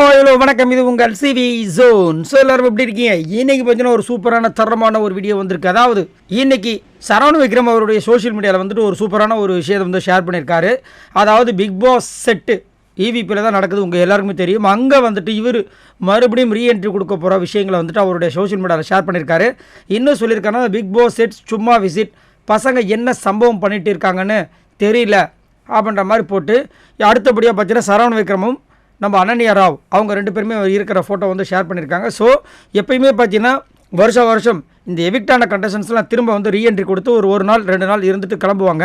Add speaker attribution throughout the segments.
Speaker 1: Hello வணக்கம். இது உங்கள் சிவி ஜோன் ஸோ எல்லாரும் எப்படி இருக்கீங்க? இன்னைக்கு பார்த்தீங்கன்னா ஒரு சூப்பரான தரமான ஒரு வீடியோ வந்திருக்கு. அதாவது இன்னைக்கு சரவண விக்ரம் அவருடைய சோஷியல் மீடியாவில் வந்துட்டு ஒரு சூப்பரான ஒரு விஷயத்தை வந்து ஷேர் பண்ணியிருக்காரு. அதாவது பிக் பாஸ் செட்டு இவிபியில் தான் நடக்குது. உங்கள் எல்லாருக்குமே தெரியும். அங்கே வந்துட்டு இவர் மறுபடியும் ரீஎன்ட்ரி கொடுக்க போகிற விஷயங்களை வந்துட்டு அவருடைய சோஷியல் மீடியாவில் ஷேர் பண்ணியிருக்காரு. இன்னும் சொல்லியிருக்காங்கன்னா பிக் பாஸ் செட் சும்மா விசிட் பசங்க என்ன சம்பவம் பண்ணிட்டு இருக்காங்கன்னு தெரியல அப்படின்ற மாதிரி போட்டு அடுத்தபடியாக பார்த்தீங்கன்னா சரவண விக்ரமும் நம்ம அனன்யா ராவ் அவங்க ரெண்டு பேருமே இருக்கிற ஃபோட்டோ வந்து ஷேர் பண்ணியிருக்காங்க. ஸோ எப்பயுமே பார்த்தீங்கன்னா வருஷம் வருஷம் இந்த எவிக்டான கண்டஷன்ஸ்லாம் திரும்ப வந்து ரீஎன்ட்ரி கொடுத்து ஒரு ஒரு நாள் ரெண்டு நாள் இருந்துட்டு கிளம்புவாங்க.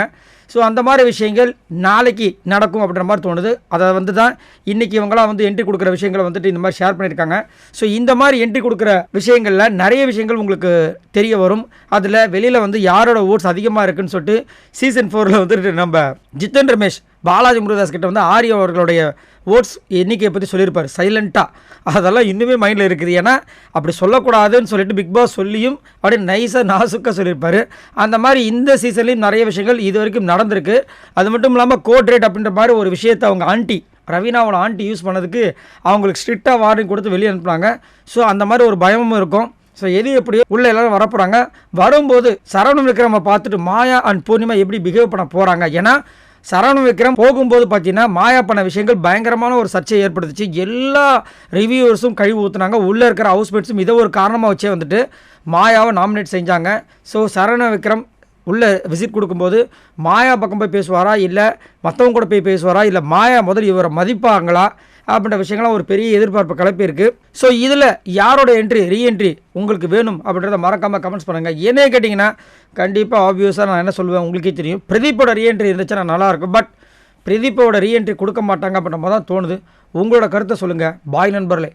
Speaker 1: ஸோ அந்த மாதிரி விஷயங்கள் நாளைக்கு நடக்கும் அப்படின்ற மாதிரி தோணுது. அதை வந்து தான் இன்றைக்கி இவங்களாம் வந்து என்ட்ரி கொடுக்குற விஷயங்களை வந்துட்டு இந்த மாதிரி ஷேர் பண்ணியிருக்காங்க. ஸோ இந்த மாதிரி என்ட்ரி கொடுக்குற விஷயங்களில் நிறைய விஷயங்கள் உங்களுக்கு தெரிய வரும். அதில் வெளியில் வந்து யாரோட ஓட்ஸ் அதிகமாக இருக்குன்னு சொல்லிட்டு சீசன் ஃபோரில் வந்துட்டு நம்ம ஜித்தன் ரமேஷ் பாலாஜி முருகதாஸ் கிட்ட வந்து ஆரிய அவர்களுடைய ஓட்ஸ் எண்ணிக்கையை பற்றி சொல்லியிருப்பார். சைலண்ட்டாக அதெல்லாம் இன்னுமே மைண்டில் இருக்குது. ஏன்னா அப்படி சொல்லக்கூடாதுன்னு சொல்லிட்டு பிக் பாஸ் சொல்லியும் அப்படியே நைஸாக நாசுக்காக சொல்லியிருப்பார். அந்த மாதிரி இந்த சீசன்லேயும் நிறைய விஷயங்கள் இது வரைக்கும் நடந்திருக்கு. அது மட்டும் இல்லாமல் கோட் ரேட் அப்படின்ற மாதிரி ஒரு விஷயத்தை அவங்க ஆண்டி ரவீனாவோட ஆண்டி யூஸ் பண்ணதுக்கு அவங்களுக்கு ஸ்ட்ரிக்டாக வார்னிங் கொடுத்து வெளியே அனுப்புனாங்க. ஸோ அந்த மாதிரி ஒரு பயமும் இருக்கும். ஸோ எது எப்படியோ உள்ள எல்லாரும் வரப்போகிறாங்க வரும்போது சரவணம் விக்ரமை பார்த்துட்டு மாயா அண்ட் பூர்ணிமா எப்படி பிஹேவ் பண்ண போகிறாங்க ஏன்னா சரவணம் விக்ரம் போகும்போது பார்த்தீங்கன்னா மாயா பண்ண விஷயங்கள் பயங்கரமான ஒரு சர்ச்சையை ஏற்படுத்துச்சு. எல்லா ரிவ்யூவர்ஸும் கழிவு ஊற்றுனாங்க உள்ளே இருக்கிற ஹவுஸ்மேட்ஸும் இதை ஒரு காரணமாக வச்சே வந்துட்டு மாயாவை நாமினேட் செஞ்சாங்க. ஸோ சரவண விக்ரம் உள்ளே விசிட் கொடுக்கும்போது மாயா பக்கம் போய் பேசுவாரா? இல்லை மற்றவங்க கூட போய் பேசுவாரா? இல்லை மாயா முதல் இவரை மதிப்பாங்களா? அப்படின்ற விஷயங்கள்லாம் ஒரு பெரிய எதிர்பார்ப்பு கிளப்பியிருக்கு ஸோ இதில் யாரோட என்ட்ரி ரீஎன்ட்ரி உங்களுக்கு வேணும் அப்படின்றத மறக்காமல் கமெண்ட்ஸ் பண்ணுங்கள் என்னைய கேட்டிங்கன்னா கண்டிப்பாக ஆப்வியஸாக நான் என்ன சொல்லுவேன் உங்களுக்கே தெரியும். பிரதீப்போட ரீஎன்ட்ரி இருந்துச்சுன்னா நல்லாயிருக்கும் பட் பிரதீப்போட ரீஎன்ட்ரி கொடுக்க மாட்டாங்க அப்படின்ற மாதிரி தான் தோணுது. உங்களோட கருத்தை சொல்லுங்கள் பாய் நண்பர்களே.